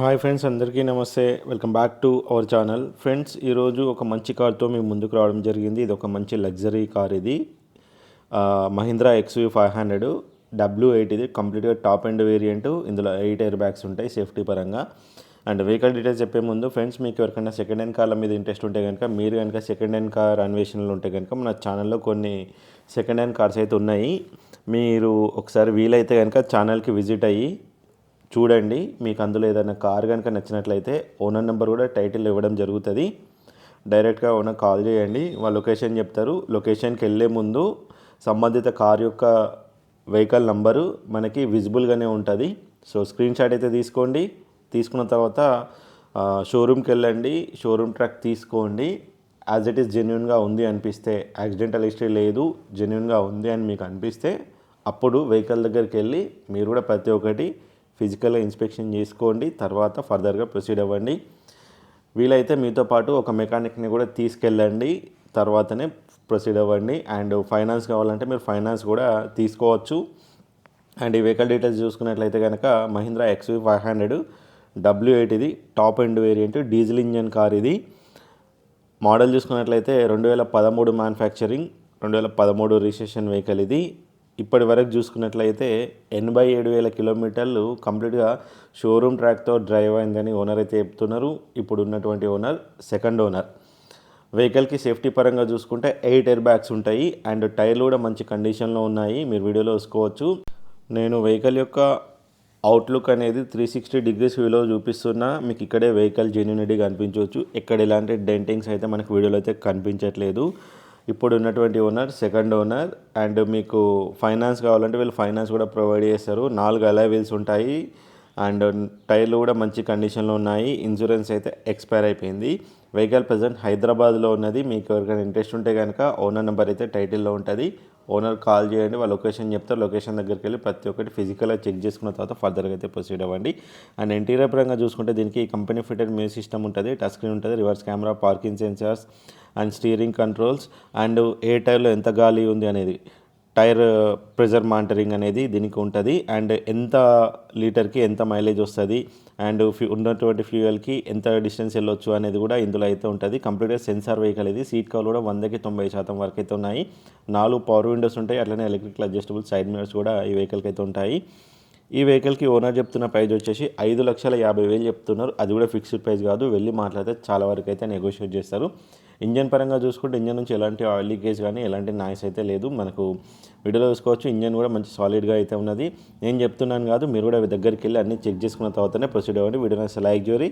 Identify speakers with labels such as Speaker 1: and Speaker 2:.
Speaker 1: Hi friends అందరికీ నమస్తే. Welcome back to our channel. Friends ఈరోజు ఒక మంచి కార్తో మేము ముందుకు రావడం జరిగింది. ఇది ఒక మంచి లగ్జరీ కార్ ఇది. Mahindra XUV five hundred W eight ఇది. కంప్లీట్గా టాప్ అండ్ వేరియంట్. ఇందులో ఎయిట్ ఎయిర్ బ్యాగ్స్ ఉంటాయి సేఫ్టీ పరంగా. అండ్ వెహికల్ డీటెయిల్స్ చెప్పే ముందు ఫ్రెండ్స్ మీకు ఎవరికైనా సెకండ్ హ్యాండ్ కార్ల మీద ఇంట్రెస్ట్ ఉంటే కనుక మీరు కనుక సెకండ్ హ్యాండ్ కార్ అన్వేషణలో ఉంటే కనుక మన ఛానల్లో కొన్ని సెకండ్ హ్యాండ్ కార్స్ అయితే ఉన్నాయి. మీరు ఒకసారి వీలైతే కనుక ఛానల్కి విజిట్ అయ్యి చూడండి మీకు అందులో ఏదైనా కార్ కనుక నచ్చినట్లయితే ఓనర్ నెంబర్ కూడా టైటిల్ ఇవ్వడం జరుగుతుంది. డైరెక్ట్గా ఓనర్ కాల్ చేయండి వాళ్ళ లొకేషన్ చెప్తారు. లొకేషన్కి వెళ్ళే ముందు సంబంధిత కార్ యొక్క వెహికల్ నంబరు మనకి విజిబుల్గానే ఉంటుంది. సో స్క్రీన్ షాట్ అయితే తీసుకోండి. తీసుకున్న తర్వాత షోరూమ్కి వెళ్ళండి. షోరూమ్ ట్రాక్ తీసుకోండి. యాజ్ ఇట్ ఈస్ జెన్యున్గా ఉంది అనిపిస్తే యాక్సిడెంటల్ హిస్టరీ లేదు జెన్యున్గా ఉంది అని మీకు అనిపిస్తే అప్పుడు వెహికల్ దగ్గరికి వెళ్ళి మీరు కూడా ప్రతి ఒక్కటి ఫిజికల్గా ఇన్స్పెక్షన్ చేసుకోండి తర్వాత ఫర్దర్గా ప్రొసీడ్ అవ్వండి. వీలైతే మీతో పాటు ఒక మెకానిక్ని కూడా తీసుకెళ్ళండి తర్వాతనే ప్రొసీడ్ అవ్వండి. అండ్ ఫైనాన్స్ కావాలంటే మీరు ఫైనాన్స్ కూడా తీసుకోవచ్చు. అండ్ ఈ వెహికల్ డీటెయిల్స్ చూసుకున్నట్లయితే కనుక Mahindra XUV five hundred W eight ఇది top end variant diesel engine car ఇది. మోడల్ చూసుకున్నట్లయితే రెండు వేల పదమూడు మ్యానుఫ్యాక్చరింగ్ రెండు వేల పదమూడు రిజిస్ట్రేషన్ వెహికల్ ఇది. ఇప్పటి వరకు చూసుకున్నట్లయితే ఎనభై ఏడు వేల కిలోమీటర్లు కంప్లీట్గా షోరూమ్ ట్రాక్తో డ్రైవ్ అయిందని ఓనర్ అయితే చెప్తున్నారు. ఇప్పుడు ఉన్నటువంటి ఓనర్ సెకండ్ ఓనర్. వెహికల్కి సేఫ్టీ పరంగా చూసుకుంటే ఎయిట్ ఎయిర్ బ్యాగ్స్ ఉంటాయి అండ్ టైర్లు కూడా మంచి కండిషన్లో ఉన్నాయి. మీరు వీడియోలో వేసుకోవచ్చు నేను వెహికల్ యొక్క అవుట్లుక్ అనేది త్రీ సిక్స్టీ డిగ్రీస్ వ్యూలో చూపిస్తున్నా. మీకు ఇక్కడే వెహికల్ జెన్యునిటీ కనిపించవచ్చు. ఇక్కడ ఎలాంటి డెంటింగ్స్ అయితే మనకు వీడియోలో అయితే కనిపించట్లేదు. ఇప్పుడు ఉన్నటువంటి ఓనర్ సెకండ్ ఓనర్ అండ్ మీకు ఫైనాన్స్ కావాలంటే వీళ్ళు ఫైనాన్స్ కూడా ప్రొవైడ్ చేస్తారు. నాలుగు అలా వీల్స్ ఉంటాయి. అండ్ టైర్లు కూడా మంచి కండిషన్లో ఉన్నాయి. ఇన్సూరెన్స్ అయితే ఎక్స్పైర్ అయిపోయింది. వెహికల్ ప్రజెంట్ హైదరాబాద్లో ఉన్నది. మీకు ఎవరికైనా ఇంట్రెస్ట్ ఉంటే కనుక ఓనర్ నెంబర్ అయితే టైటిల్లో ఉంటుంది. ఓనర్ కాల్ చేయండి వాళ్ళ లొకేషన్ చెప్తే లొకేషన్ దగ్గరికి వెళ్ళి ప్రతి ఒక్కటి ఫిజికల్గా చెక్ చేసుకున్న తర్వాత ఫర్దర్గా అయితే ప్రొసీడ్ అవ్వండి. అండ్ ఇంటీరియర్ పరంగా చూసుకుంటే దీనికి కంపెనీ ఫిటెడ్ మ్యూజిక్ సిస్టమ్ ఉంటుంది. టచ్ స్క్రీన్ ఉంటుంది. Reverse camera parking sensors and steering controls and ఏ టైర్లో ఎంత గాలి ఉంది అనేది. టైర్ ప్రెజర్ మానిటరింగ్ అనేది దీనికి ఉంటుంది. అండ్ ఎంత లీటర్కి ఎంత మైలేజ్ వస్తుంది. అండ్ ఫ్యూ ఉన్నటువంటి ఫ్యూయల్కి ఎంత డిస్టెన్స్ వెళ్ళొచ్చు అనేది కూడా ఇందులో అయితే ఉంటుంది. కంప్లీట్గా సెన్సార్ వెహికల్ ఇది. సీట్ కవర్ కూడా వందకి తొంభై శాతం వరకు అయితే ఉన్నాయి. నాలుగు పవర్ విండోస్ ఉంటాయి. అట్లనే ఎలక్ట్రికల్ అడ్జస్టబుల్ సైడ్ మిరర్స్ కూడా ఈ వెహికల్కి అయితే ఉంటాయి. ఈ వెహికల్కి ఓనర్ చెప్తున్న ప్రైస్ వచ్చేసి ఐదు లక్షల యాభై వేలు చెప్తున్నారు. అది కూడా ఫిక్స్డ్ ప్రైస్ కాదు. వెళ్ళి మాట్లాడితే చాలా వరకు అయితే నెగోషియేట్ చేస్తారు. ఇంజన్ పరంగా చూసుకుంటే ఇంజన్ నుంచి ఎలాంటి ఆయిల్ లీకేజ్ కానీ ఎలాంటి నాయిస్ అయితే లేదు. మనకు వీడియోలో చూసుకోవచ్చు. ఇంజన్ కూడా మంచి సాలిడ్గా అయితే ఉన్నది. నేను చెప్తున్నాను కాదు మీరు కూడా దగ్గరికి వెళ్ళి అన్ని చెక్ చేసుకున్న తర్వాతనే ప్రొసీడ్ అవ్వండి. Video like జోరి